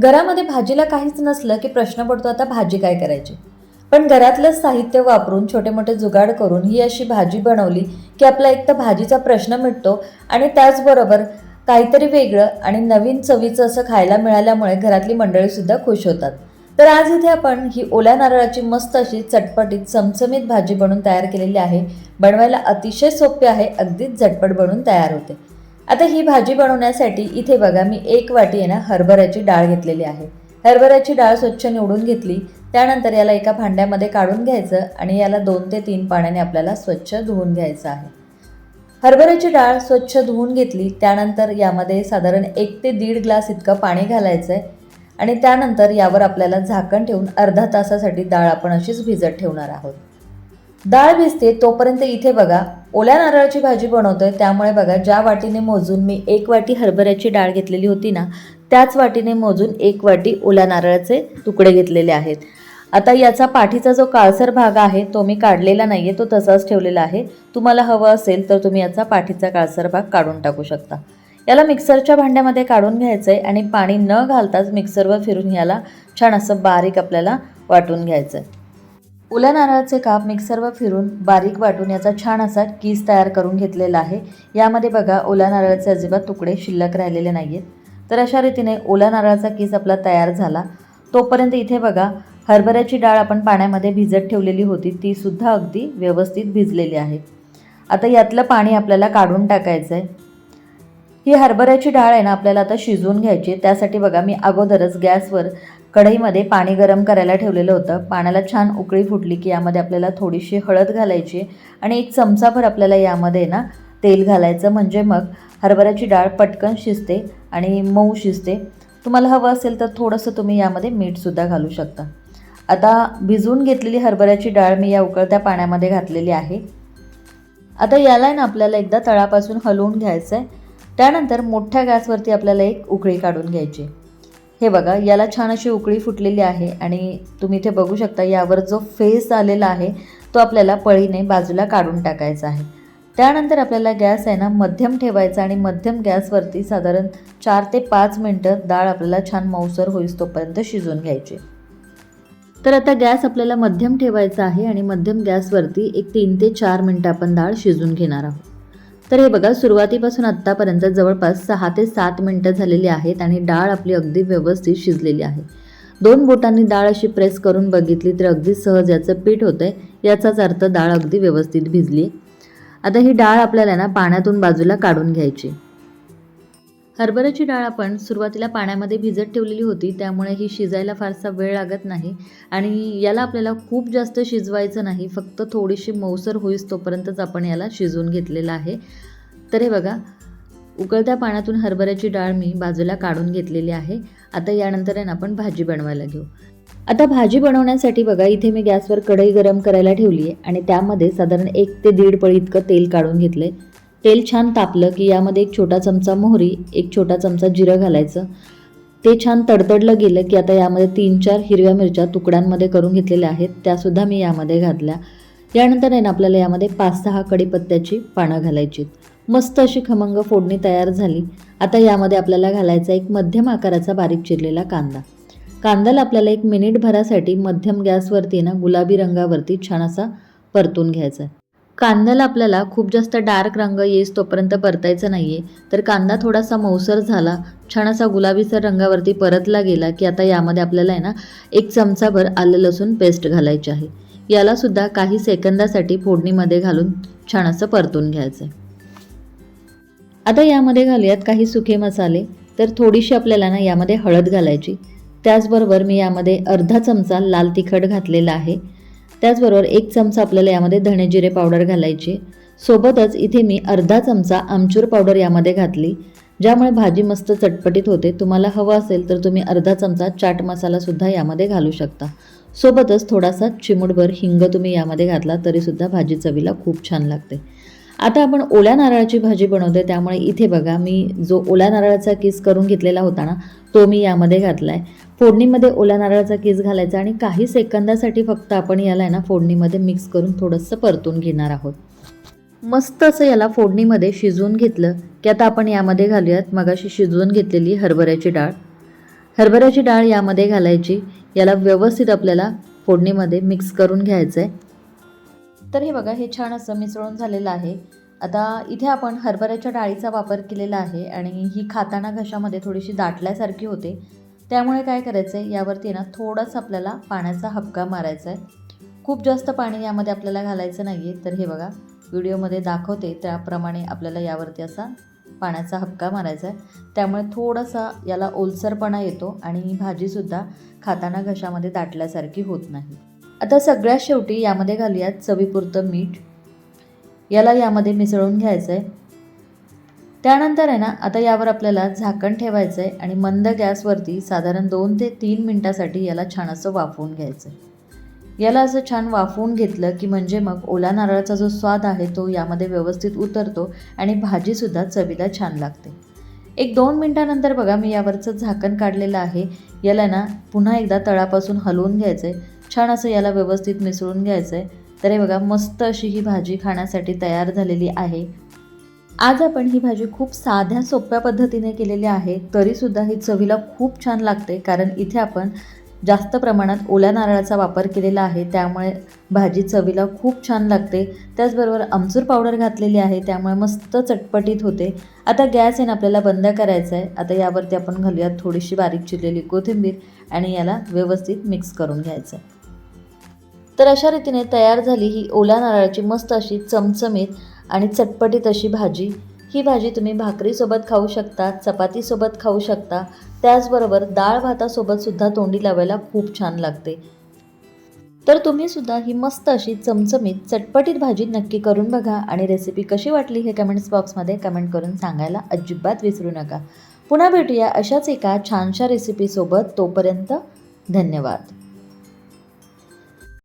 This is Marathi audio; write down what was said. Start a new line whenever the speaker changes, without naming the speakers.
घरामध्ये भाजीला काहीच नसलं की प्रश्न पडतो आता भाजी काय करायची? पण घरातलंच साहित्य वापरून छोटे मोठे जुगाड करून ही अशी भाजी बनवली की आपला एक तर भाजीचा प्रश्न मिटतो आणि त्याचबरोबर काहीतरी वेगळं आणि नवीन चवीचं असं खायला मिळाल्यामुळे घरातली मंडळीसुद्धा खुश होतात. तर आज इथे आपण ही ओल्या नारळाची मस्त अशी चटपटीत चमचमीत भाजी बनवून तयार केलेली आहे. बनवायला अतिशय सोपी आहे अगदीच झटपट बनवून तयार होते. आता ही भाजी बनवण्यासाठी इथे बघा मी एक वाटी आहे ना हरभऱ्याची डाळ घेतलेली आहे. हरभऱ्याची डाळ स्वच्छ निवडून घेतली. त्यानंतर याला एका भांड्यामध्ये काढून घ्यायचं आणि याला दोन ते तीन पाण्याने आपल्याला स्वच्छ धुवून घ्यायचं आहे. हरभऱ्याची डाळ स्वच्छ धुवून घेतली. त्यानंतर यामध्ये साधारण एक ते दीड ग्लास इतकं पाणी घालायचं आहे आणि त्यानंतर यावर आपल्याला झाकण ठेवून अर्धा तासासाठी डाळ आपण अशीच भिजत ठेवणार आहोत. डाळ भिजते तोपर्यंत इथे बघा ओल्या नारळाची भाजी बनवतोय त्यामुळे बघा ज्या वाटीने मोजून मी एक वाटी हरभऱ्याची डाळ घेतलेली होती ना त्याच वाटीने मोजून एक वाटी ओल्या नारळाचे तुकडे घेतलेले आहेत. आता याचा पाठीचा जो काळसर भाग आहे तो मी काढलेला नाही आहे तो तसाच ठेवलेला आहे. तुम्हाला हवं असेल तर तुम्ही याचा पाठीचा काळसर भाग काढून टाकू शकता. याला मिक्सरच्या भांड्यामध्ये काढून घ्यायचं आहे आणि पाणी न घालताच मिक्सरवर फिरून याला छान असं बारीक आपल्याला वाटून घ्यायचं आहे ओल्या नारळाचे काप मिक्सरवर फिरून बारीक वाटून याचा छान असा कीस तयार करून घेतलेला आहे. यामध्ये बघा ओल्या नारळाचे अजिबात तुकडे शिल्लक राहिलेले नाही आहेत तर अशा रीतीने ओल्या नारळाचा कीस आपला तयार झाला. तोपर्यंत इथे बघा हरभऱ्याची डाळ आपण पाण्यामध्ये भिजत ठेवलेली होती. ती सुद्धा अगदी व्यवस्थित भिजलेली आहे. आता यातलं पाणी आपल्याला काढून टाकायचं आहे ही हरभऱ्याची डाळ आहे ना आपल्याला आता शिजवून घ्यायची. त्यासाठी बघा मी अगोदरच गॅसवर कढईमध्ये पाणी गरम करायला ठेवलेलं होतं. पाण्याला छान उकळी फुटली की यामध्ये आपल्याला थोडीशी हळद घालायची आणि एक चमचाभर आपल्याला यामध्ये ना तेल घालायचं. म्हणजे मग हरभऱ्याची डाळ पटकन शिजते आणि मऊ शिजते. तुम्हाला हवं असेल तर थोडंसं तुम्ही यामध्ये मीठसुद्धा घालू शकता. आता भिजवून घेतलेली हरभऱ्याची डाळ मी या उकळत्या पाण्यामध्ये घातलेली आहे. आता याला आहे ना आपल्याला एकदा तळापासून हलवून घ्यायचं आहे त्यानंतर मोठ्या गॅसवरती आपल्याला एक उकळी काढून घ्यायची. हे बघा याला छान अशी उकळी फुटलेली आहे आणि तुम्ही इथे बघू शकता यावर जो फेस आलेला आहे तो आपल्याला पळीने बाजूला काढून टाकायचा आहे. त्यानंतर आपल्याला गॅस आहे ना मध्यम ठेवायचा आणि मध्यम गॅसवरती साधारण चार ते पाच मिनटं डाळ आपल्याला छान मऊसर होईस तोपर्यंत शिजवून घ्यायची. तर आता गॅस आपल्याला मध्यम ठेवायचा आहे आणि मध्यम गॅसवरती एक तीन ते चार मिनटं आपण डाळ शिजून घेणार आहोत. तर हे बघा सुरुवातीपासून आत्तापर्यंत जवळपास सहा ते सात मिनटं झालेली आहेत आणि डाळ आपली अगदी व्यवस्थित शिजलेली आहे. दोन बोटांनी डाळ अशी प्रेस करून बघितली तर अगदी सहज याचं पीठ होतं आहे याचाच अर्थ डाळ अगदी व्यवस्थित भिजली. आता ही डाळ आपल्याला ना पाण्यातून बाजूला काढून घ्यायची. हरभऱ्याची डाळ आपण सुरुवातीला पाण्यामध्ये भिजत ठेवलेली होती त्यामुळे ही शिजायला फारसा वेळ लागत नाही आणि याला आपल्याला खूप जास्त शिजवायचं नाही फक्त थोडीशी मऊसर होईस तोपर्यंतच आपण याला शिजवून घेतलेलं आहे. तर हे बघा उकळत्या पाण्यातून हरभऱ्याची डाळ मी बाजूला काढून घेतलेली आहे. आता यानंतर आहे ना आपण भाजी बनवायला घेऊ. आता भाजी बनवण्यासाठी बघा इथे मी गॅसवर कढई गरम करायला ठेवली आहे आणि त्यामध्ये साधारण एक ते दीड पळी इतकं तेल काढून घेतलं आहे तेल छान तापलं की यामध्ये एक छोटा चमचा मोहरी एक छोटा चमचा जिरं घालायचं. ते छान तडतडलं गेलं की आता यामध्ये तीन चार हिरव्या मिरच्या तुकड्यांमध्ये करून घेतलेल्या आहेत. त्यासुद्धा मी यामध्ये घातल्या. यानंतर आहे ना आपल्याला यामध्ये पाच सहा कडीपत्त्याची पानं घालायची मस्त अशी खमंग फोडणी तयार झाली. आता यामध्ये आपल्याला घालायचा एक मध्यम आकाराचा बारीक चिरलेला कांदा. कांद्याला आपल्याला एक मिनिटभरासाठी मध्यम गॅसवरती ना गुलाबी रंगावरती छान असा परतून घ्यायचा आहे. कांद्याला आपल्याला खूप जास्त डार्क रंग येईस तोपर्यंत परतायचा नाही आहे तर कांदा थोडासा मऊसर झाला. छान असा गुलाबीसर रंगावरती परतला गेला की आता यामध्ये आपल्याला आहे ना एक चमचाभर आलं लसूण पेस्ट घालायची आहे. यालासुद्धा काही सेकंदासाठी फोडणीमध्ये घालून छान असं परतून घ्यायचं आहे आता यामध्ये घालूयात काही सुके मसाले. तर थोडीशी आपल्याला ना यामध्ये हळद घालायची. त्याचबरोबर मी यामध्ये अर्धा चमचा लाल तिखट घातलेला आहे. त्याचबरोबर एक चमचा आपल्याला यामध्ये धणे जिरे पावडर घालायची. सोबतच इथे मी अर्धा चमचा आमचूर पावडर यामध्ये घातली ज्यामुळे भाजी मस्त चटपटीत होते. तुम्हाला हवं असेल तर तुम्ही अर्धा चमचा चाट मसालासुद्धा यामध्ये घालू शकता. सोबतच थोडासा चिमूटभर हिंग तुम्ही यामध्ये घातला तरीसुद्धा भाजी चवीला खूप छान लागते. आता आपण ओल्या नारळाची भाजी बनवते त्यामुळे इथे बघा मी जो ओल्या नारळाचा किस करून घेतलेला होता ना तो मी यामध्ये घातला आहे फोडणीमध्ये ओल्या नारळाचा केस घालायचा आणि काही सेकंदासाठी फक्त आपण याला आहे ना फोडणीमध्ये मिक्स करून थोडंसं परतून घेणार आहोत. मस्त असं याला फोडणीमध्ये शिजवून घेतलं की आता आपण यामध्ये घालूयात मगाशी शिजवून घेतलेली हरभऱ्याची डाळ. हरभऱ्याची डाळ यामध्ये घालायची. याला व्यवस्थित आपल्याला फोडणीमध्ये मिक्स करून घ्यायचं आहे तर हे बघा हे छान असं मिसळून झालेलं आहे. आता इथे आपण हरभऱ्याच्या डाळीचा वापर केलेला आहे आणि ही खाताना घशामध्ये थोडीशी दाटल्यासारखी होते. त्यामुळे काय करायचं आहे यावरती ना थोडंसं आपल्याला पाण्याचा हबका मारायचा आहे खूप जास्त पाणी यामध्ये आपल्याला घालायचं नाही आहे तर हे बघा व्हिडिओमध्ये दाखवते. त्याप्रमाणे आपल्याला यावरती असा पाण्याचा हबका मारायचा आहे त्यामुळे थोडासा याला ओलसरपणा येतो आणि ही भाजीसुद्धा खाताना घशामध्ये दाटल्यासारखी होत नाही. आता सगळ्यात शेवटी यामध्ये घालूयात चवीपुरतं मीठ. याला यामध्ये मिसळून घ्यायचं आहे त्यानंतर आहे ना आता यावर आपल्याला झाकण ठेवायचं आहे आणि मंद गॅसवरती साधारण दोन ते तीन मिनटासाठी याला छान असं वाफवून घ्यायचं आहे याला असं छान वाफवून घेतलं की म्हणजे मग ओला नारळाचा जो स्वाद आहे तो यामध्ये व्यवस्थित उतरतो आणि भाजीसुद्धा चवीला छान लागते. एक दोन मिनटानंतर बघा मी यावरचं झाकण काढलेलं आहे. याला ना पुन्हा एकदा तळापासून हलवून घ्यायचं आहे छान असं याला व्यवस्थित मिसळून घ्यायचं आहे तर हे बघा मस्त अशी ही भाजी खाण्यासाठी तयार झालेली आहे. आज आपण ही भाजी खूप साध्या सोप्या पद्धतीने केलेली आहे तरीसुद्धा ही चवीला खूप छान लागते कारण इथे आपण जास्त प्रमाणात ओल्या नारळाचा वापर केलेला आहे त्यामुळे भाजी चवीला खूप छान लागते. त्याचबरोबर आमचूर पावडर घातलेली आहे त्यामुळे मस्त चटपटीत होते. आता गॅस आहे आपल्याला बंद करायचा आहे. आता यावरती आपण घालूयात थोडीशी बारीक चिरलेली कोथिंबीर आणि याला व्यवस्थित मिक्स करून घ्यायचं आहे. तर अशा रीतीने तयार झाली ही ओल्या नारळाची मस्त अशी चमचमीत आणि चटपटीत अशी भाजी. ही भाजी तुम्ही भाकरीसोबत खाऊ शकता चपातीसोबत खाऊ शकता. त्याचबरोबर डाळ भातासोबत सुद्धा तोंडी लावायला खूप छान लागते. तर तुम्ही सुद्धा ही मस्त अशी चमचमीत चटपटीत भाजी नक्की करून बघा आणि रेसिपी कशी वाटली हे कमेंट्स बॉक्समध्ये कमेंट करून सांगायला अजिबात विसरू नका. पुन्हा भेटूया अशाच एका छानशा रेसिपीसोबत तोपर्यंत धन्यवाद.